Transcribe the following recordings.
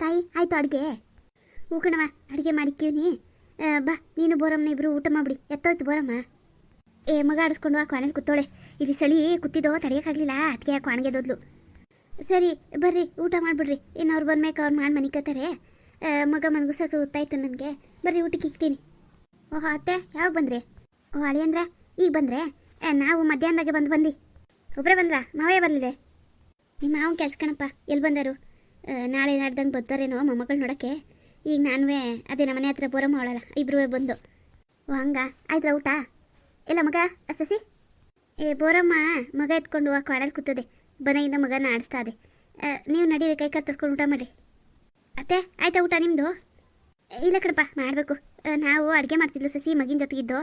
ತಾಯಿ, ಆಯ್ತು ಅಡುಗೆ. ಹೂ ಕಣವ ಅಡುಗೆ ಮಾಡಿಕ್ಕೀನಿ ಬಾ, ನೀನು ಬೋರಮ್ಮನ ಇಬ್ರು ಊಟ ಮಾಡಿಬಿಡಿ. ಎತ್ತೋಯ್ತು ಬೋರಮ್ಮ. ಏ, ಮಗ ಆಡಿಸ್ಕೊಂಡು ಆ ಕ್ವಾಣಲ್ಲಿ ಕೂತೋಳೆ ಇಲ್ಲಿ ಚಳಿ ಕೂತಿದ್ದೋ ತಡೆಯೋಕ್ಕಾಗಲಿಲ್ಲ ಅದಕ್ಕೆ ಆ ಕ್ವಾಣಿಗೆ ಸರಿ, ಬರ್ರಿ, ಊಟ ಮಾಡಿಬಿಡ್ರಿ. ಇನ್ನು ಅವ್ರು ಬಂದ್ಮೇಲೆ ಅವ್ರು ಮಾಡಿ ಮನಿಕತ್ತಾರೆ ಮಗ ಮನ್ಗುಸಕ್ಕೆ ಗೊತ್ತಾಯ್ತು ನನಗೆ. ಬರ್ರಿ, ಊಟಕ್ಕೆ ಇಕ್ತೀನಿ. ಓಹೋ, ಅತ್ತೆ, ಯಾವಾಗ ಬಂದ್ರಿ? ಓ ಅಂದ್ರೆ, ಈಗ ಬಂದ್ರೆ? ನಾವು ಮಧ್ಯಾಹ್ನದಾಗೆ ಬಂದು ಬಂದು ಒಬ್ಬರೇ ಬಂದ್ರಾ ಮಾವೇ ಬರಲಿದೆ. ನಿಮ್ಮ ಮಾವನ ಕೆಲ್ಸ ಕಣಪ್ಪ ಎಲ್ಲಿ ಬಂದರು? ನಾಳೆ ನಾಡ್ದಂಗೆ ಬರ್ತಾರೇನೋ ಮೊಮ್ಮಗಳು ನೋಡೋಕ್ಕೆ. ಈಗ ನಾನುವೇ, ಅದೇ ನಮ್ಮ ಮನೆ ಹತ್ರ ಬೋರಮ್ಮ ಅವಳಲ್ಲ ಇಬ್ಬರೂ ಬಂದು. ಓ, ಹಂಗ? ಆಯ್ತಾ ಊಟ? ಇಲ್ಲ ಮಗ ಸಸಿ? ಏ, ಬೋರಮ್ಮ, ಮಗ ಎತ್ಕೊಂಡು ಆ ಕಾಡಲ್ಲಿ ಕೂತದೆ. ಬನೆಯಿಂದ ಮಗನ ಆಡಿಸ್ತಾ ಇದೆ. ನೀವು ನಡೀರಿ, ಕೈ ಕಾಲು ಊಟ ಮಾಡಿ ಅತ್ತೆ, ಆಯ್ತಾ ಊಟ ನಿಮ್ಮದು ಇಲ್ಲ ಕಣಪ್ಪ, ಮಾಡಬೇಕು. ನಾವು ಅಡುಗೆ ಮಾಡ್ತಿದ್ಲು ಸಸಿ, ಮಗಿನ ಜೊತೆಗಿದ್ದು.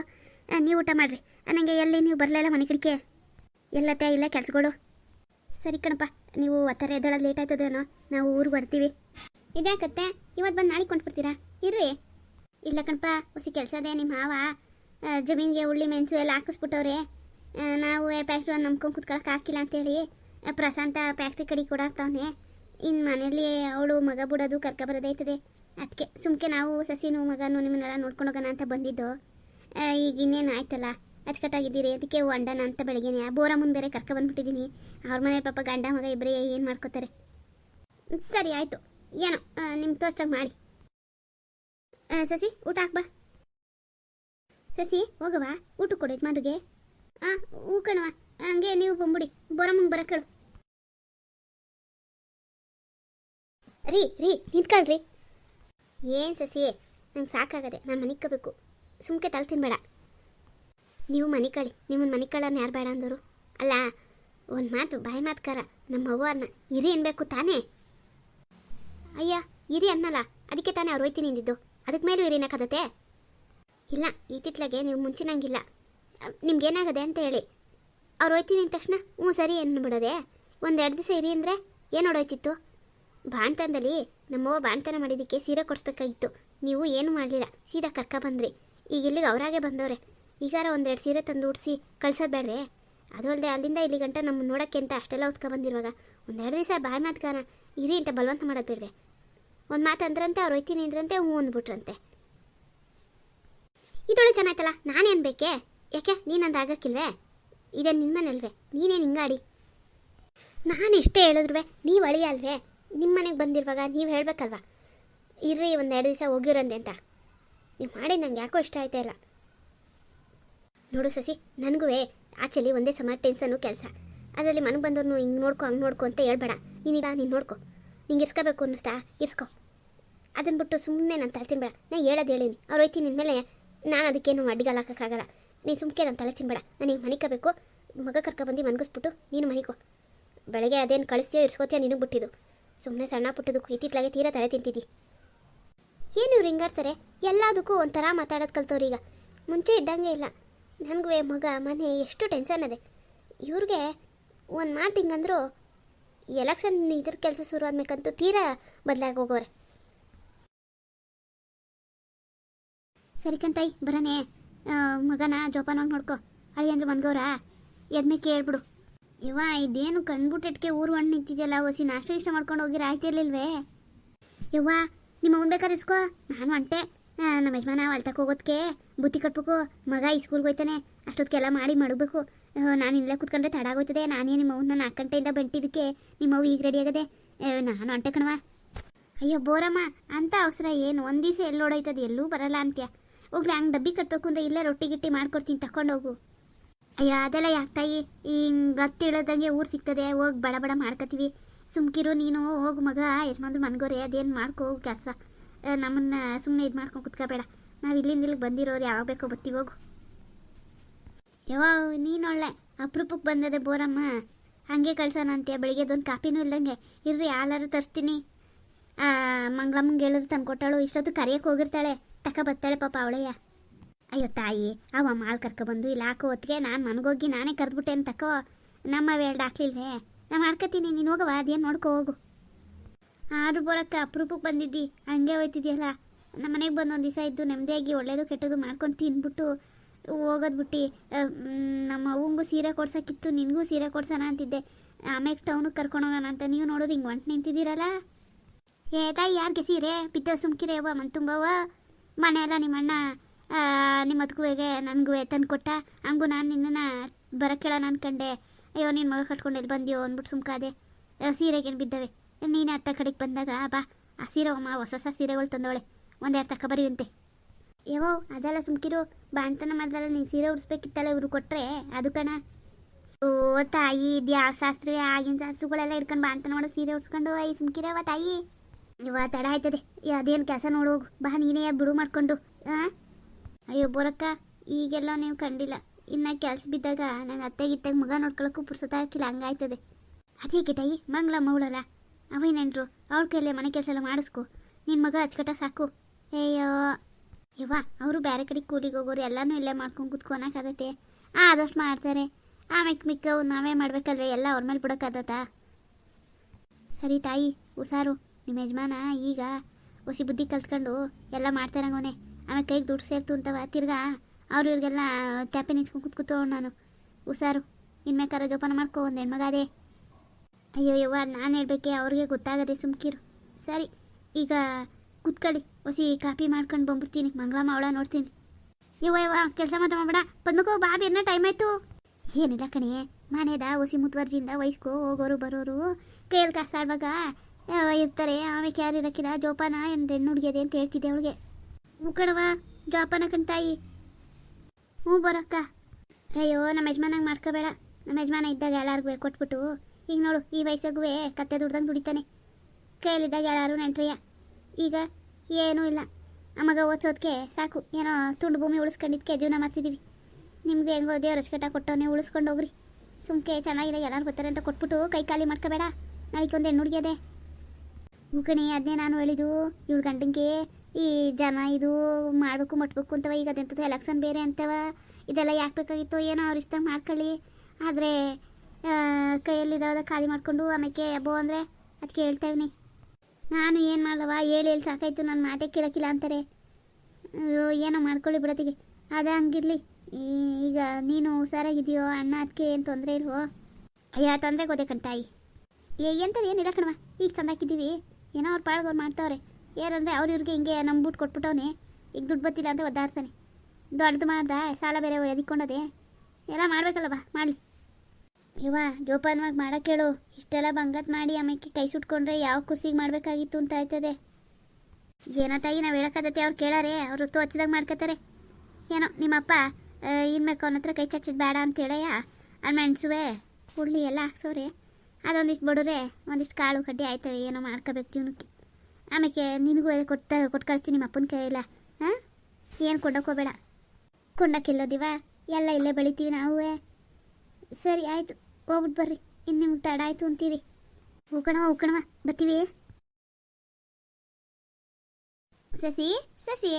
ನೀವು ಊಟ ಮಾಡಿರಿ. ನನಗೆ ಎಲ್ಲಿ, ನೀವು ಬರಲಿಲ್ಲ ಮನೆ ಕಡೆಗೆ? ಎಲ್ಲತ್ತೆ ಇಲ್ಲ ಕೆಲಸಗಳು. ಸರಿ ಕಣಪ್ಪ. ನೀವು ಒತ್ತಾರೆ ಎದ್ದೇಳೋದು ಲೇಟ್ ಆಯ್ತದೇನೋ ನಾವು ಊರಿಗೆ ಬರ್ತೀವಿ. ಇದ್ಯಾಕತ್ತೆ? ಇವತ್ತು ಬಂದು ನಾಳೆ ಕೊಂಡ್ಬಿಡ್ತೀರಾ? ಇರ್ರಿ. ಇಲ್ಲ ಕಣಪ್ಪ, ಹೊಸಿ ಕೆಲಸ ಅದೇ ನಿಮ್ಮ ಮಾವ ಜಮೀನಿಗೆ ಉಳ್ಳಿ ಮೆಣಸು ಎಲ್ಲ ಹಾಕಿಸ್ಬಿಟ್ಟವ್ರೆ. ನಾವು ಫ್ಯಾಕ್ಟ್ರಿ ಒಂದು ನಂಬ್ಕೊಂಡು ಕುತ್ಕೊಳಕ್ಕೆ ಹಾಕಿಲ್ಲ ಅಂತೇಳಿ ಪ್ರಶಾಂತ ಫ್ಯಾಕ್ಟ್ರಿ ಕಡೆ ಕೊಡಾಡ್ತಾವನೆ ಇನ್ನು ಮನೇಲಿ ಅವಳು ಮಗ ಬಿಡೋದು ಕರ್ಕ ಬರೋದೈತದೆ ಅದಕ್ಕೆ ಸುಮ್ಕೆ ನಾವು ಸಸಿನೂ ಮಗನೂ ನಿಮ್ಮನ್ನೆಲ್ಲ ನೋಡ್ಕೊಂಡು ಹೋಗೋಣ ಅಂತ ಬಂದಿದ್ದು. ಈಗ ಇನ್ನೇನು ಆಯ್ತಲ್ಲ? ಅಚ್ಚುಕಟ್ಟಾಗಿದ್ದೀರಿ. ಅದಕ್ಕೆ ಅಂಡನ ಅಂತ ಬೆಳಗ್ಗೆನೆ ಮುಂದೆ ಬೇರೆ ಕರ್ಕೊ ಬಂದ್ಬಿಟ್ಟಿದ್ದೀನಿ. ಅವ್ರ ಮನೆ ಪಾಪ ಗಂಡ ಮಗ ಇಬ್ಬರೇ ಏನು ಮಾಡ್ಕೋತಾರೆ? ಸರಿ, ಆಯಿತು. ಏನೋ ನಿಮ್ಗೆ ತೋರ್ಸಾಗ ಮಾಡಿ. ಸಸಿ, ಊಟ ಹಾಕ್ಬಾ. ಸಸಿ ಹೋಗವಾ ಊಟ ಕೊಡು ಆ, ಹೂ ಕಣವ ಹಂಗೆ ನೀವು ಬಂದ್ಬಿಡಿ. ಬೋರಮ್ಮಂಗೆ ಬರಕಳು ರೀ ರೀ, ನಿಂತ್ಕೊಳ್ರಿ. ಏನು ಸಸಿ? ನಂಗೆ ಸಾಕಾಗದೆ. ನಾನು ಮನೆಗೆ ಕಬೇಕು ಸುಮ್ಕೆ ತಲೆ ತಿನ್ಬೇಡ. ನೀವು ಮನೆ ಕಳಿ ನಿಮ್ಮನ್ನ ಮನೆ ಕಳನ್ನ ಯಾರು ಬೇಡ ಅಂದರು? ಅಲ್ಲ, ಒಂದು ಮಾತು, ಬಾಯಿ ಮಾತ್ಕಾರ ನಮ್ಮ ಅವ್ವನ್ನ ಇರಿ ಅನ್ಬೇಕು ತಾನೇ? ಅಯ್ಯ, ಇರಿ ಅನ್ನಲ್ಲ, ಅದಕ್ಕೆ ತಾನೇ ಅವ್ರು ಹೋಯ್ತೀನಿ ನಿಂದಿದ್ದು ಅದಕ್ಕೆ ಮೇಲೂ ಇರಿನ ಕದತೆ ಇಲ್ಲ ಇತ್ತಿತ್ಲಾಗೆ ನೀವು ಮುಂಚಿನಂಗಿಲ್ಲ. ನಿಮ್ಗೇನಾಗದೆ ಅಂತ ಹೇಳಿ. ಅವ್ರು ಹೋಯ್ತೀನಿ ಅಂದ ತಕ್ಷಣ, ಹ್ಞೂ ಸರಿ ಬಿಡೋದೆ ಒಂದು ಎರಡು ದಿವಸ ಇರಿ ಅಂದರೆ ಏನು ಹೊಡೋಯ್ತಿತ್ತು? ಬಾಣ್ತನದಲ್ಲಿ ನಮ್ಮವ್ವ ಬಾಣ್ತನ ಮಾಡಿದ್ದಕ್ಕೆ ಸೀರೆ ಕೊಡಿಸ್ಬೇಕಾಗಿತ್ತು. ನೀವು ಏನು ಮಾಡಲಿಲ್ಲ, ಸೀದಾ ಕರ್ಕ ಬಂದ್ರಿ. ಈಗ ಇಲ್ಲಿಗೆ ಅವರಾಗೆ ಬಂದವ್ರೆ. ಈಗಾರ ಒಂದೆರಡು ಸೀರೆ ತಂದು ಉಡಿಸಿ ಕಳ್ಸೋದು ಬೇಡ್ರೆ ಅದು ಅಲ್ಲದೆ ಅಲ್ಲಿಂದ ಇಲ್ಲಿ ಗಂಟ ನಮ್ಮ ನೋಡೋಕ್ಕೆ ಅಂತ ಅಷ್ಟೆಲ್ಲ ಬಂದಿರುವಾಗ ಒಂದೆರಡು ದಿವಸ ಬಾಯಿ ಮಾತ್ಗಾನ ಇರಿ ಅಂತ ಬಲವಂತ ಮಾಡೋದು ಬೇಡ್ವೆ? ಒಂದು ಮಾತು ಅಂದ್ರಂತೆ, ಅವ್ರು ಹೊಯ್ತೀನಿ ಅಂದ್ರಂತೆ, ಹ್ಞೂ ಅಂದ್ಬಿಟ್ರಂತೆ. ಇದೊಳ್ಳೆ ಚೆನ್ನಾಯ್ತಲ್ಲ, ನಾನೇನು ಬೇಕೆ? ಯಾಕೆ, ನೀನಂದು ಆಗಕ್ಕಿಲ್ವೇ? ಇದೇ ನಿಮ್ಮ ಮನೆಯಲ್ವೇ? ನೀನೇನು ಹಿಂಗಾಡಿ? ನಾನು ಎಷ್ಟೇ ಹೇಳಿದ್ರುವೆ, ನೀವು ಅಳಿಯ ಅಲ್ವೇ? ನಿಮ್ಮ ಮನೆಗೆ ಬಂದಿರುವಾಗ ನೀವು ಹೇಳಬೇಕಲ್ವಾ? ಇರ್ರಿ, ಒಂದೆರಡು ದಿವಸ ಹೋಗಿರಂದೆ ಅಂತ. ನೀವು ಮಾಡಿ ನಂಗೆ ಯಾಕೋ ಇಷ್ಟ ಆಯ್ತಾ ಇಲ್ಲ. ನೋಡು ಸಸಿ ನನಗೂ ಆಚೆಲಿ ಒಂದೇ ಸಮ ಟೆನ್ಷನು ಕೆಲಸ. ಅದರಲ್ಲಿ ಮನೆಗೆ ಬಂದವ್ರು ಹಿಂಗೆ ನೋಡ್ಕೊ, ಹಂಗೆ ನೋಡ್ಕೊ ಅಂತ ಹೇಳ್ಬೇಡ. ನೀನಿಲ್ಲ ನೀನು ನೋಡ್ಕೊ. ನಿಂಗೆ ಇಸ್ಕೋಬೇಕು ಅನ್ನಿಸ್ತಾ, ಇಸ್ಕೊ. ಅದನ್ನ ಬಿಟ್ಟು ಸುಮ್ಮನೆ ನಾನು ತಲೆ ತಿನ್ಬೇಡ. ನಾ ಹೇಳೋದು ಹೇಳೀನಿ. ಅವ್ರು ಹೋಯ್ತೀನಿ ನಿನ್ಮೇಲೆ ನಾನು ಅದಕ್ಕೇನು ಅಡ್ಡಿಗಾಲ ಹಾಕೋಕ್ಕಾಗಲ್ಲ. ನೀನು ಸುಮ್ಕೆ ನಾನು ತಲೆ ತಿನ್ಬೇಡ. ನನಗೆ ಮನಿಕಬೇಕು ಮಗ ಕರ್ಕ ಬಂದು ಮನ್ಗಿಸ್ಬಿಟ್ಟು ನೀನು ಮನಿಕೋ ಬೆಳಗ್ಗೆ ಅದೇನು ಕಳಿಸ್ತೀಯೋ ಇರ್ಸ್ಕೋತೀಯೋ ನಿನಗೆ ಬಿಟ್ಟಿದ್ದು. ಸುಮ್ಮನೆ ಸಣ್ಣ ಪುಟ್ಟದಕ್ಕೂ ಇತ್ತಿತ್ಲಾಗೆ ತೀರಾ ತಲೆ ತಿಂತಿದ್ದಿ. ಏನು ಇವ್ರು ಹಿಂಗಾರ್ತಾರೆ? ಎಲ್ಲದಕ್ಕೂ ಒಂಥರ ಮಾತಾಡೋದು ಕಲ್ತವ್ರೀಗ. ಮುಂಚೆ ಇದ್ದಂಗೆ ಇಲ್ಲ. ನನಗೂ ಮಗ ಮನೆ ಎಷ್ಟು ಟೆನ್ಷನ್ ಇದೆ ಇವ್ರಿಗೆ ಒಂದು ಮಾತು ಹಿಂಗಂದ್ರು ಎಲೆಕ್ಷನ್ ಇದ್ರ ಕೆಲಸ ಶುರು ಆದ್ಮೇಕಂತೂ ತೀರಾ ಬದಲಾಗಿ ಹೋಗೋರೆ ಸರಿ ಕಂತಾಯಿ, ಬರನೆ. ಮಗನ ಜೋಪಾನವಾಗಿ ನೋಡ್ಕೊ. ಅಳಿ ಅಂದ್ರೆ ಮನ್ಗವ್ರ? ಎದ್ಮೆ ಕೇಳ್ಬಿಡು. ಇವ ಇದೇನು ಕಣ್ಬಿಟ್ಟಿಟ್ಕೆ ಊರು ಹಣ್ಣು ನಿಂತಿದ್ಯಲ್ಲ ಹೊಸಿ ನಾಷ್ಟ ಇಷ್ಟ ಮಾಡ್ಕೊಂಡು ಹೋಗಿರ ಆಯ್ತಿರ್ಲಿಲ್ವೇ ಯವ್ವ, ನಿಮ್ಮ ಬೇಕಾದ್ರೆ ಇಸ್ಕೋ. ನಾನು ಅಂಟೆ ನಮ್ಮ ಯಜಮಾನ ಅಲ್ತಕ್ಕೆ ಹೋಗೋದಕ್ಕೆ ಬುತ್ತಿ ಕಟ್ಬೇಕು, ಮಗ ಈ ಸ್ಕೂಲ್ಗೆ ಹೋಯ್ತಾನೆ ಅಷ್ಟೊತ್ತಿಗೆಲ್ಲ ಮಾಡಿ ಮಾಡಬೇಕು ನಾನು ಇಲ್ಲೇ ಕೂತ್ಕೊಂಡ್ರೆ ತಡ ಆಗೋಯ್ತದೆ, ನಾನೇ ನಿಮ್ಮ ಅವ್ನ ನಾಲ್ಕು ಗಂಟೆಯಿಂದ ಬಂಟಿದ್ದಕ್ಕೆ ನಿಮ್ಮ ಅವ್ವ ಈಗ ರೆಡಿ ಆಗದೆ. ನಾನು ಅಂಟೆ ಕಣವ ಅಯ್ಯೋ, ಬೋರಮ್ಮ, ಅಂತ ಅವಸರ ಏನು? ಒಂದು ದಿವಸ ಎಲ್ಲಿ ಓಡೋಯ್ತದೆ? ಎಲ್ಲೂ ಬರಲ್ಲ ಅಂತ್ಯ. ಹೋಗ್ಲಿ, ಹಂಗೆ ಡಬ್ಬಿ ಕಟ್ಟಬೇಕು ಅಂದರೆ ಇಲ್ಲೇ ರೊಟ್ಟಿ ಗಿಟ್ಟಿ ಮಾಡ್ಕೊಡ್ತೀನಿ ತಗೊಂಡೋಗು ಅಯ್ಯ, ಅದೆಲ್ಲ ಯಾಕೆ ತಾಯಿ? ಹಿಂಗೆ ಗೊತ್ತಿಳದಂಗೆ ಊರು ಸಿಗ್ತದೆ, ಹೋಗಿ ಬಡ ಬಡ ಮಾಡ್ಕೊತೀವಿ. ಸುಮ್ಕಿರು ನೀನು, ಹೋಗು ಮಗ, ಯಜಮಾನ್ರು ಮನ್ಗೋರೆ, ಅದೇನು ಮಾಡ್ಕೋ ಕೆಲಸ. ನಮ್ಮನ್ನ ಸುಮ್ಮನೆ ಇದು ಮಾಡ್ಕೊಂಡು ಕುತ್ಕೋಬೇಡ. ನಾವು ಇಲ್ಲಿಂದ ಇಲ್ಲಿಗೆ ಬಂದಿರೋರು ಯಾವಾಗ ಬೇಕೋ ಬರ್ತೀವಿ ಹೋಗು. ಯಾವ ನೀನು ಒಳ್ಳೆ. ಅಪರೂಪಕ್ಕೆ ಬಂದದೆ ಬೋರಮ್ಮ. ಹಂಗೆ ಕಳ್ಸೋಣ ಅಂತೀಯ? ಬೆಳಿಗ್ಗೆದೊಂದು ಕಾಪಿನೂ ಇಲ್ದಂಗೆ. ಇರ್ರಿ, ಹಾಲಾರು ತರಿಸ್ತೀನಿ. ಮಂಗಳಮ್ಮಂಗೆ ಹೇಳಿದ್ರು ತಂದು ಕೊಟ್ಟಾಳು. ಇಷ್ಟೊತ್ತು ಕರಿಯಕ್ಕೆ ಹೋಗಿರ್ತಾಳೆ. ತಕ ಬರ್ತಾಳೆ ಪಾಪ ಅವಳೆಯ ಅಯ್ಯೋ ತಾಯಿ, ಅವ ಮಾಲ್ ಕರ್ಕೊಬಂದು ಇಲ್ಲಿ, ಹಾಕೋ ಹೊತ್ತಿಗೆ ನಾನು ಮನಗೋಗಿ ನಾನೇ ಕರೆದ್ಬಿಟ್ಟೆ ಅಂತ ತಕೋ. ನಮ್ಮ ಎರಡು ಹಾಕ್ಲಿಲ್ವೇ? ನಾ ಮಾಡ್ಕೊತೀನಿ ನೀನು ಹೋಗವ ಅದೇನು ನೋಡ್ಕೋ ಹೋಗು. ಆರು ಬರೋಕ್ಕೆ ಅಪರೂಪಕ್ಕೆ ಬಂದಿದ್ದಿ. ಹಂಗೆ ಹೋಯ್ತಿದ್ಯಲ್ಲ? ನಮ್ಮ ಮನೆಗೆ ಬಂದು ಒಂದು ದಿವಸ ಇದ್ದು ನೆಮ್ಮದಿಯಾಗಿ ಒಳ್ಳೇದು ಕೆಟ್ಟದು ಮಾಡ್ಕೊಂಡು ತಿಂದ್ಬಿಟ್ಟು ಹೋಗೋದು ಬಿಟ್ಟು. ನಮ್ಮ ಅವ್ವಂಗೂ ಸೀರೆ ಕೊಡ್ಸೋಕ್ಕಿತ್ತು, ನಿನಗೂ ಸೀರೆ ಕೊಡ್ಸೋಣ ಅಂತಿದ್ದೆ. ಆಮೇಲೆ ಟೌನಿಗೆ ಕರ್ಕೊಂಡು ಹೋಗೋಣ ಅಂತ ನೀವು ನೋಡೋರು ಹಿಂಗೆ ಒಂಟು ನಿಂತಿದ್ದೀರಲ್ಲ? ಏ, ತಾಯಿ ಯಾರಿಗೆ ಸೀರೆ? ಬಿದ್ದ ಸುಮ್ಕಿರೆ ಅವ್ವ ಮನ್ ತುಂಬವ ಮನೆ ನಿಮ್ಮಣ್ಣ ನಿಮ್ಮ ನಿಮ್ಮ ಮದ್ಗುವೆಗೆ ನನಗೂ ತಂದು ಕೊಟ್ಟ ಹಂಗೂ ನಾನು ನಿನ್ನನ್ನು ಬರೋಕ್ಕೇಳ ಅನ್ಕಂಡೆ ಅಯ್ಯೋ ನಿನ್ನ ಮಗ ಕಟ್ಕೊಂಡು ಎಲ್ಲಿ ಬಂದ್ಯೋ ಅಂದ್ಬಿಟ್ಟು ಸುಮ್ಕಾದೆ. ಸೀರೆಗೇನು ಬಿದ್ದವೆ. ನೀನು ಅತ್ತ ಕಡೆಗೆ ಬಂದಾಗ, ಬಾ. ಆ ಸೀರೆ ಅಮ್ಮ ಹೊಸ ಹೊಸ ಸೀರೆಗಳು ತಂದವಳೆ. ಒಂದೆರಡು ತಕ್ಕ ಬರೀವಂತೆ ಯಾವ ಅದೆಲ್ಲ ಸುಮ್ಕಿರು. ಬಾಣ್ತನ ಮಾಡ್ದಲ್ಲ ನೀನು ಸೀರೆ ಉಡಿಸ್ಬೇಕಿತ್ತಲ್ಲ ಇವರು ಕೊಟ್ರೆ? ಅದು ಕಣ. ಓ, ತಾಯಿ ಇದ್ಯಾ ಶಾಸ್ತ್ರ ಆಗಿನ ಶಾಸ್ತ್ರಗಳೆಲ್ಲ ಇಟ್ಕೊಂಡು ಬಾಣ್ತನ ಮಾಡೋ ಸೀರೆ ಉಡ್ಸ್ಕೊಂಡು ಐ ಸುಮ್ಕಿರವ ತಾಯಿ. ಇವ ತಡ ಆಯ್ತದೆ. ಅದೇನು ಕೆಲಸ ನೋಡೋಗು ಬಾ, ನೀನೇ ಬಿಡು ಮಾಡ್ಕೊಂಡು. ಆ? ಅಯ್ಯೋ, ಬೋರಕ್ಕ, ಈಗೆಲ್ಲ ನೀವು ಕಂಡಿಲ್ಲ. ಇನ್ನು ಕೆಲಸ ಬಿದ್ದಾಗ ನಂಗೆ ಅತ್ತೆಗಿತ್ತಾಗ ಮಗ ನೋಡ್ಕೊಳಕ್ಕೂ ಪುರ್ಸತ ಹಾಕಿಲ್ಲ. ಹಂಗಾಯ್ತದೆ. ಅದೇಕೆ ತಾಯಿ? ಮಂಗಳ ಮೌಳಲ್ಲ ಅವೇನೇನ್ರು ಅವಳ ಕೈಲೇ ಮನೆ ಕೆಲಸ ಎಲ್ಲ ಮಾಡಿಸ್ಕೊ. ನಿನ್ನ ಮಗ ಅಚ್ಚಕಟ್ಟ ಸಾಕು. ಅಯ್ಯೋ ಇವ ಅವರು ಬೇರೆ ಕಡೆ ಕೂಲಿಗೆ ಹೋಗೋರು, ಎಲ್ಲನೂ ಇಲ್ಲೇ ಮಾಡ್ಕೊಂಡು ಕುತ್ಕೊಳಕ್ಕಾಗತ್ತೆ ಆ, ಆದಷ್ಟು ಮಾಡ್ತಾರೆ. ಆಮೇಲೆ ಮಿಕ್ಕವು ನಾವೇ ಮಾಡ್ಬೇಕಲ್ವೇ, ಎಲ್ಲ ಅವ್ರ ಮೇಲೆ ಬಿಡೋಕ್ಕಾಗತ್ತಾ? ಸರಿ ತಾಯಿ, ಹುಷಾರು. ನಿಮ್ಮ ಯಜಮಾನ ಈಗ ಹೊಸಿ ಬುದ್ಧಿ ಕಲ್ತ್ಕೊಂಡು ಎಲ್ಲ ಮಾಡ್ತಾರಂಗೋನೆ ಆಮೇಲೆ ಕೈಗೆ ದುಡ್ಡು ಸೇರ್ತು ಅಂತವ, ತಿರ್ಗಾ ಅವ್ರು ಇವ್ರಿಗೆಲ್ಲ ಚಾಪೆ ನಿಂಚ್ಕೊಂಡು ಕೂತ್ಕೂತೋ ನಾನು. ಹುಷಾರು. ಇನ್ಮೇಕಾರ ಜೋಪಾನ ಮಾಡ್ಕೊ, ಒಂದು ಹೆಣ್ಮಗ ಅಯ್ಯೋ, ಯವ್ವ, ನಾನು ಹೇಳ್ಬೇಕೆ, ಅವ್ರಿಗೆ ಗೊತ್ತಾಗದೆ ಸುಮ್ಕಿರು. ಸರಿ, ಈಗ ಕುತ್ಕೊಳ್ಳಿ. ಹೊಸಿ ಕಾಪಿ ಮಾಡ್ಕೊಂಡು ಬಂದ್ಬಿಡ್ತೀನಿ. ಮಂಗಳಮ್ಮ ಅವಳ ನೋಡ್ತೀನಿ. ಯವ್ವ ಇವ ಕೆಲಸ ಮಾತ್ರ ಮಾಡಬೇಡ. ಬಂದ್ಕೋ ಬಾಬಿ ಏನೋ ಟೈಮ್ ಆಯ್ತು. ಏನಿಲ್ಲ ಕಣೆ. ಮನೆದ ಹೊಸಿ ಮುತುವರ್ಜಿಯಿಂದ ವಯಸ್ಕೋ ಹೋಗೋರು, ಬರೋರು. ಕೈಯಲ್ಲಿ ಕಾಸು ಆಡುವಾಗ ಇರ್ತಾರೆ. ಆಮೇಲೆ ಯಾರು ಇರಕ್ಕಿಲ್ಲ. ಜೋಪಾನ ಹೆಣ್ಣು ಹುಡುಗಿಯದೆ ಅಂತ ಹೇಳ್ತಿದ್ದೆ ಅವಳಿಗೆ. ಕಣವ ಜೋಪಾನ ಕಣ್ ತಾಯಿ. ಹ್ಞೂ ಬರಕ್ಕ. ಅಯ್ಯೋ, ನಮ್ಮ ಯಜಮಾನಂಗೆ ಮಾಡ್ಕೋಬೇಡ. ನಮ್ಮ ಯಜಮಾನ ಇದ್ದಾಗ ಎಲ್ಲರಿಗೂ ಕೊಟ್ಬಿಟ್ಟು, ಈಗ ನೋಡು, ಈ ವಯಸ್ಸಾಗೂ ಕತ್ತೆ ದುಡ್ದಂಗೆ ದುಡಿತಾನೆ. ಕೈಯಲ್ಲಿದ್ದಾಗ ಯಾರು ನೆಂಟ್ರಯ್ಯ ಈಗ ಏನೂ ಇಲ್ಲ. ಆ ಓದ್ಸೋದಕ್ಕೆ ಸಾಕು. ಏನೋ ತುಂಡು ಭೂಮಿ ಉಳಿಸ್ಕೊಂಡಿದ್ದಕ್ಕೆ ಜೀವನ ಮಾಡ್ತಿದ್ದೀವಿ ನಿಮ್ಗೆ ಹೆಂಗೋ ದೇವ್ರ ಕೊಟ್ಟವ ನೀವು ಉಳಿಸ್ಕೊಂಡು ಹೋಗ್ರಿ. ಸುಮ್ಕೆ ಚೆನ್ನಾಗಿದೆ, ಎಲ್ಲರೂ ಬರ್ತಾರೆ ಅಂತ ಕೊಟ್ಬಿಟ್ಟು ಕೈ ಖಾಲಿ ಮಾಡ್ಕೋಬೇಡ. ನಾಳೆಗೆ ಒಂದು ಹೆಣ್ಣು ಹುಡುಗಿಯದೆ. ಕಣಿ ಅದನ್ನೇ ನಾನು ಹೇಳಿದ್ದು. ಇವಳು ಗಂಡಂಗೆ ಈ ಜನ ಇದು ಮಾಡಬೇಕು, ಮಟ್ಬೇಕು ಅಂತವ, ಈಗ ಅದೆಂಥದ್ದು ಎಲೆಕ್ಷನ್ ಬೇರೆ ಅಂತವ. ಇದೆಲ್ಲ ಯಾಕೆ ಬೇಕಾಗಿತ್ತು ಏನೋ ಅವ್ರ ಇಷ್ಟ ಮಾಡ್ಕೊಳ್ಳಿ. ಆದರೆ ಕೈಯಲ್ಲಿರೋದ ಖಾಲಿ ಮಾಡಿಕೊಂಡು ಆಮೇಲೆ ಅಬ್ಬೋ ಅಂದರೆ ಅದಕ್ಕೆ ಹೇಳ್ತಾ ಇವ್ನಿ. ನಾನು ಏನು ಮಾಡವ ಹೇಳಿ ಹೇಳಿ ಸಾಕಾಯ್ತು ನನ್ನ ಮಾತೇ ಕೇಳಕ್ಕಿಲ್ಲ ಅಂತಾರೆ. ಅಯ್ಯೋ, ಏನೋ ಮಾಡ್ಕೊಳ್ಳಿ ಬಿಡತಿಗೆ. ಅದ ಹಂಗಿರ್ಲಿ. ಈಗ ನೀನು ಹುಷಾರಾಗಿದೆಯೋ? ಅಣ್ಣ ಅದಕ್ಕೆ ಏನು ತೊಂದರೆ ಇಲ್ವೋ? ಅಯ್ಯ, ತೊಂದರೆ ಗೊತ್ತೆ ಕಣ್ತಾಯಿ ಏ ಎಂಥದ್ದು ಏನಿಲ್ಲ ಕಣವ ಈಗ ಚಂದಾಕಿದ್ದೀವಿ ಏನೋ ಅವ್ರು ಪಾಳ್ಗೋರು ಮಾಡ್ತಾವ್ರೆ. ಏನಂದರೆ ಅವ್ರು ಇವ್ರಿಗೆ ಹಿಂಗೆ ನಂಬಿಬಿಟ್ಟು ಕೊಟ್ಬಿಟ್ಟವನೆ. ಈಗ ದುಡ್ಡು ಬತ್ತಿಲ್ಲ ಅಂತ ಒದ್ದಾಡ್ತಾನೆ. ದೊಡ್ಡದು ಮಾಡ್ದ, ಸಾಲ ಬೇರೆ ಎದಿಕೊಂಡದೆ ಎಲ್ಲ ಮಾಡ್ಬೇಕಲ್ಲವ ಮಾಡಲಿ. ಇವ, ಜೋಪಾನವಾಗಿ ಮಾಡಕ್ಕೆ ಹೇಳು ಇಷ್ಟೆಲ್ಲ ಬಂಗತ್ ಮಾಡಿ ಆಮೇಲೆ ಕೈ ಸುಟ್ಕೊಂಡ್ರೆ ಯಾವ ಖುಷಿಗೆ ಮಾಡಬೇಕಾಗಿತ್ತು ಅಂತ ಆಯ್ತದೆ ಏನೋ ತಾಯಿ, ನಾವು ಹೇಳೋಕ್ಕಾಗತ್ತೆ ಅವ್ರು ಕೇಳಾರೆ. ಅವರು ಹಚ್ಚಿದಾಗ ಮಾಡ್ಕೋತಾರೆ ಏನೋ, ನಿಮ್ಮಪ್ಪ ಇನ್ಬೇಕು ಅವನ ಹತ್ರ ಕೈ ಚಚ್ಚಿದ್ ಬೇಡ ಅಂತ ಹೇಳಯ್ಯ. ಅಲ್ಲಿ ಮೆಣಸುವೆ ಹುಳ್ಳಿ ಎಲ್ಲ ಹಾಕ್ಸೋರೆ ಅದೊಂದಿಷ್ಟು ಬಡವ್ರೆ ಒಂದಿಷ್ಟು ಕಾಳು ಕಡ್ಡಿ ಆಯ್ತವೆ, ಏನೋ ಮಾಡ್ಕೋಬೇಕು ಜೀವನಕ್ಕೆ ಆಮೇಲೆ ನಿನಗೂ ಕೊಟ್ಟ ಕೊಟ್ಟು ಕಳಿಸ್ತೀನಿ ನಿಮ್ಮ ಅಪ್ಪನ ಕೈಯಲ್ಲ ಹಾಂ ಏನು ಕೊಂಡೋಗ್ಕೋಬೇಡ ಕೊಂಡಕ್ಕಿಲ್ಲೋದಿವ ಎಲ್ಲ ಇಲ್ಲೇ ಬೆಳಿತೀವಿ ನಾವು. ಸರಿ, ಆಯಿತು. ಹೋಗ್ಬಿಟ್ಟು ಬರ್ರಿ. ಇನ್ನು ನಿಮ್ಗೆ ತಡ ಆಯಿತು ಅಂತೀರಿ. ಹೋಗೋಣವ ಹೋಗೋಣವ ಬರ್ತೀವಿ. ಸಸಿ ಸಸಿ.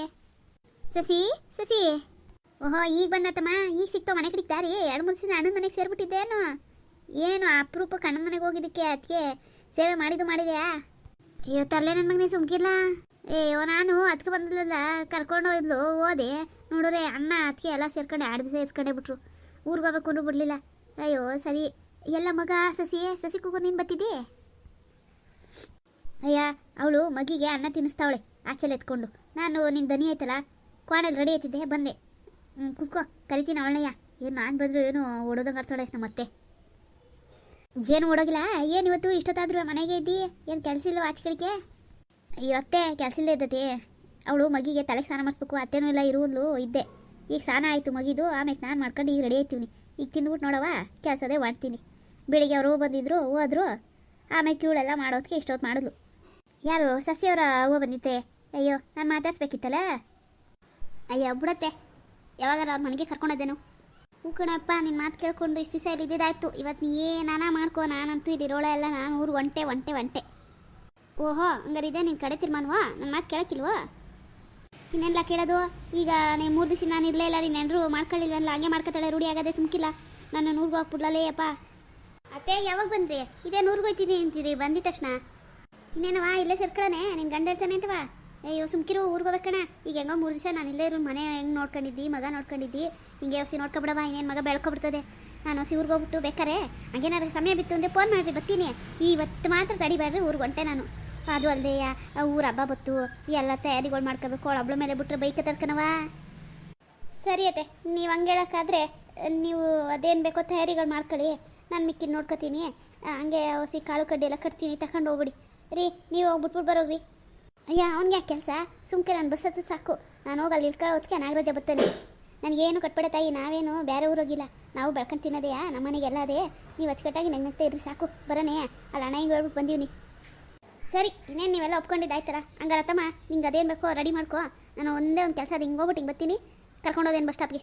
ಸಸಿ ಸಸಿ. ಓಹೋ, ಈಗ ಬಂದತ್ತಮ್ಮ. ಈಗ ಸಿಕ್ತಾವ ಮನೆ ಕಡೆಗೆ ದಾರಿ. ಎರಡು ಮೂರು ದಿನ ಅಣ್ಣನ ಮನೆಗೆ ಸೇರ್ಬಿಟ್ಟಿದ್ದೇನು ಏನು ಅಪರೂಪ ಕಣ್ಣ ಮನೆಗೆ ಹೋಗಿದ್ದಕ್ಕೆ ಅದಕ್ಕೆ ಸೇವೆ ಮಾಡಿದ್ದು ಮಾಡಿದ್ಯಾ? ಅಯ್ಯೋ, ತರಲೆ ನನ್ನ ಮಗನೇ ಸುಮ್ಕಿಲ್ಲ ಅಯ್ಯೋ ನಾನು ಅದಕ್ಕೆ ಬಂದಿಲ್ಲ ಕರ್ಕೊಂಡು ಹೋದ್ಲು, ಹೋದೆ. ನೋಡ್ರೆ, ಅಣ್ಣ ಅದಕ್ಕೆ ಎಲ್ಲ ಸೇರ್ಕೊಂಡು, ಆಡ್ದು ಸೇರ್ಸ್ಕೊಂಡೇ ಬಿಟ್ರು. ಊರಿಗೆ ಹೋಗ್ಬೇಕು ಬಿಡಲಿಲ್ಲ. ಅಯ್ಯೋ, ಸರಿ. ಎಲ್ಲ ಮಗ, ಸಸಿ ಸಸಿ ಕೂಗು, ನೀನು ಬತ್ತಿದ್ದಿ ಅಯ್ಯ, ಅವಳು ಮಗಿಗೆ ಅನ್ನ ತಿನ್ನಿಸ್ತಾವಳೆ ಆಚೆಲೆ ಎತ್ಕೊಂಡು. ನಾನು ನಿನ್ನ ದನಿ ಐತಲ್ಲ ಕ್ವಾಣಲ್ಲಿ ರೆಡಿ ಆಯ್ತಿದ್ದೆ, ಬಂದೆ. ಹ್ಞೂ ಕುತ್ಕೋ, ಕರಿತೀನಿ ಅವಳಯ್ಯ ಏನು ನಾನು ಬಂದರೂ ಏನು ಓಡೋದಂಗೆ ಆಡ್ತಾಳೆ ನಮ್ಮ ಅತ್ತೆ ಏನು ಓಡೋಗಿಲ್ಲ? ಏನು ಇವತ್ತು ಇಷ್ಟೊತ್ತಾದ್ರೂ ಮನೆಗೆ ಇದ್ದಿ? ಏನು ಕೆಲಸ ಇಲ್ಲವ ಆಚೆ ಕಡೆಗೆ? ಅತ್ತೆ, ಕೆಲಸ ಇಲ್ಲ ಇದ್ದತಿ ಅವಳು ಮಗಿಗೆ ತಲೆಗೆ ಸ್ನಾನ ಮಾಡಿಸ್ಬೇಕು, ಅತ್ತೇನೂ ಇಲ್ಲ, ಇರುವಲ್ಲೂ ಇದ್ದೆ. ಈಗ ಸ್ನಾನ ಆಯಿತು ಮಗಿದು, ಆಮೇಲೆ ಸ್ನಾನ ಮಾಡ್ಕೊಂಡು ಈಗ ರೆಡಿ ಆಯ್ತೀವಿ ಈಗ ತಿಂದ್ಬಿಟ್ಟು ನೋಡವ ಕೆಲಸದೇ ಮಾಡ್ತೀನಿ. ಬೆಳಿಗ್ಗೆ ಅವರು ಬಂದಿದ್ರು ಹೋದ್ರು ಆಮೇಲೆ ಕ್ಯೂಳೆಲ್ಲ ಮಾಡೋದಕ್ಕೆ ಇಷ್ಟೊತ್ತು ಮಾಡಿದ್ಲು. ಯಾರು ಸಸಿಯವರ ಹೂವು ಬಂದಿತ್ತೆ? ಅಯ್ಯೋ, ನಾನು ಮಾತಾಡ್ಸ್ಬೇಕಿತ್ತಲ್ಲ? ಅಯ್ಯೋ, ಬಿಡತ್ತೆ. ಯಾವಾಗಾರ ಅವ್ರ ಮನೆಗೆ ಕರ್ಕೊಂಡೋದೇನು. ಹೂ ಕಣಪ್ಪ ನಿನ್ನ ಮಾತು ಕೇಳ್ಕೊಂಡು ಇಷ್ಟು ದಿವಸ ಇದ್ದಿದ್ದಾಯ್ತು. ಇವತ್ತು ನೀ ಏನಾನ ಮಾಡ್ಕೋ, ನಾನಂತೂ ಇದಿರೋಳ ಎಲ್ಲ ನಾನು ಊರು ಒಂಟೆ ಒಂಟೆ ಒಂಟೆ. ಓಹೋ ಹಂಗಾರಿದೆ ನಿನ್ನ ಕಡೆ ತೀರ್ಮಾನವಾ? ನನ್ನ ಮಾತು ಕೇಳಕ್ಕಿಲ್ವೋ? ಇನ್ನೆಲ್ಲ ಕೇಳೋದು? ಈಗ ನೀವು ಮೂರು ದಿವಸ ನಾನು ಇರಲೇ ಇಲ್ಲ, ನೀನು ನೆಂಡರು ಮಾಡ್ಕೊಳ್ಳಿಲ್ವಲ್ಲ? ಹಂಗೆ ಮಾಡ್ಕೊತಾಳೆ ರೂಢಿ ಆಗದೆ ಸುಮ್ಕಿಲ್ಲ. ನಾನು ನೂರ್ಗೆ ಹೋಗ್ಬಿಡ್ಲೇ ಅಪ್ಪ ಅತ್ತೆ, ಯಾವಾಗ ಬಂದ್ರಿ? ಇದೇ ನೂರಿಗೆ ಹೋಯ್ತೀನಿ ಅಂತೀರಿ, ಬಂದಿದ ತಕ್ಷಣ? ಇನ್ನೇನವಾ ಇಲ್ಲೇ ಸೇರ್ಕೊಳ್ಳೋಣ? ನಿನ್ನ ಗಂಡ ಇರ್ತಾನೆ ಅಂತವಾ ಅಯ್ಯೋ, ಸುಮ್ಕಿರು, ಊರಿಗೆ ಹೋಗ್ಬೇಕಣ ಈಗ ಹೆಂಗೋ ಮೂರು ದಿವಸ ನಾನು ಇಲ್ಲೇ ಇರೋ ಮನೆ ಹೆಂಗೆ ನೋಡ್ಕೊಂಡಿದ್ದಿ, ಮಗ ನೋಡ್ಕೊಂಡಿದ್ದಿ? ಹಿಂಗೆ ಹೊಸಿ ನೋಡ್ಕೊಬಿಡವ, ಇನ್ನೇನು ಮಗ ಬೆಳ್ಕೊಬಿಡ್ತದೆ. ನಾನು ಹೊಸಿ ಊರಿಗೆ ಹೋಗ್ಬಿಟ್ಟು ಬೇಕಾರೆ? ಹಂಗೇನಾದ್ರೆ ಸಮಯ ಬಿತ್ತು ಅಂದರೆ ಫೋನ್ ಮಾಡಿರಿ, ಬರ್ತೀನಿ. ಇವತ್ತು ಮಾತ್ರ ತಡಿಬೇಡ್ರಿ, ಊರಿಗೆ ಹೊಂಟೆ ನಾನು. ಅದು ಅಲ್ಲದೆ ಊರ ಹಬ್ಬ ಬತ್ತು ಎಲ್ಲ ತಯಾರಿಗಳು ಮಾಡ್ಕೋಬೇಕು. ಅವಳ ಮೇಲೆ ಬಿಟ್ಟರೆ ಬೈಕ ತರ್ಕನವ? ಸರಿ ಅತ್ತೆ, ನೀವು ಹಂಗೆ ಹೇಳೋಕ್ಕಾದ್ರೆ, ನೀವು ಅದೇನು ಬೇಕೋ ತಯಾರಿಗಳು ಮಾಡ್ಕೊಳ್ಳಿ. ನಾನು ಮಿಕ್ಕಿ ನೋಡ್ಕೊತೀನಿ. ಹಂಗೆ ಹೊಸಿ ಕಾಳು ಕಡ್ಡಿ ಎಲ್ಲ ಕಟ್ತೀನಿ ತಗೊಂಡು ಹೋಗ್ಬಿಡಿ. ರೀ, ನೀವು ಹೋಗ್ಬಿಟ್ಬಿಟ್ಟು ಬರೋಗ್ರಿ. ಅಯ್ಯ, ಅವ್ನಿಗೆ ಯಾಕೆ ಕೆಲಸ? ಸುಮ್ಕೆ ನಾನು ಬಸ್ ಹತ್ತದ ಸಾಕು. ನಾನು ಹೋಗಿ ಅಲ್ಲಿ ಇಳ್ಕೊಳ್ಳೋ ಹೊತ್ತಿಗೆ ನಾಗರಾಜ ಬರ್ತಾನೆ ನನಗೇನು ಕಟ್ಬೇಡ ತಾಯಿ, ನಾವೇನು ಬೇರೆ ಊರೋಗಿಲ್ಲ ನಾವು ಬೆಳ್ಕೊಂಡು ತಿನ್ನೋದೆಯಾ? ನಮ್ಮನೆಗೆಲ್ಲ ಅದೇ. ನೀವು ಅಚ್ಚುಕಟ್ಟಾಗಿ ನಂಗೆ ಇರ್ರಿ, ಸಾಕು. ಬರೋಣ ಅಲ್ಲಿ, ಅಣ್ಣ, ಹಿಂಗೆ ಹೇಳ್ಬಿಟ್ಟು ಬಂದೀವಿ ಸರಿ, ಇನ್ನೇನು ನೀವೆಲ್ಲ ಒಪ್ಕೊಂಡಿದ್ದಾಯ್ತಲ್ಲ ಹಂಗಾರ ತಮ್ಮ, ನಿಂಗೆ ಅದೇನು ಬೇಕೋ ರೆಡಿ ಮಾಡ್ಕೋ. ನಾನು ಒಂದೇ ಒಂದು ಕೆಲಸ ಅದು ಹಿಂಗೆ ಹೋಗ್ಬಿಟ್ಟು ಹಿಂಗೆ ಬರ್ತೀನಿ. ಕರ್ಕೊಂಡೋದೇನು ಬಸ್ ಸ್ಟಾಪ್ಗೆ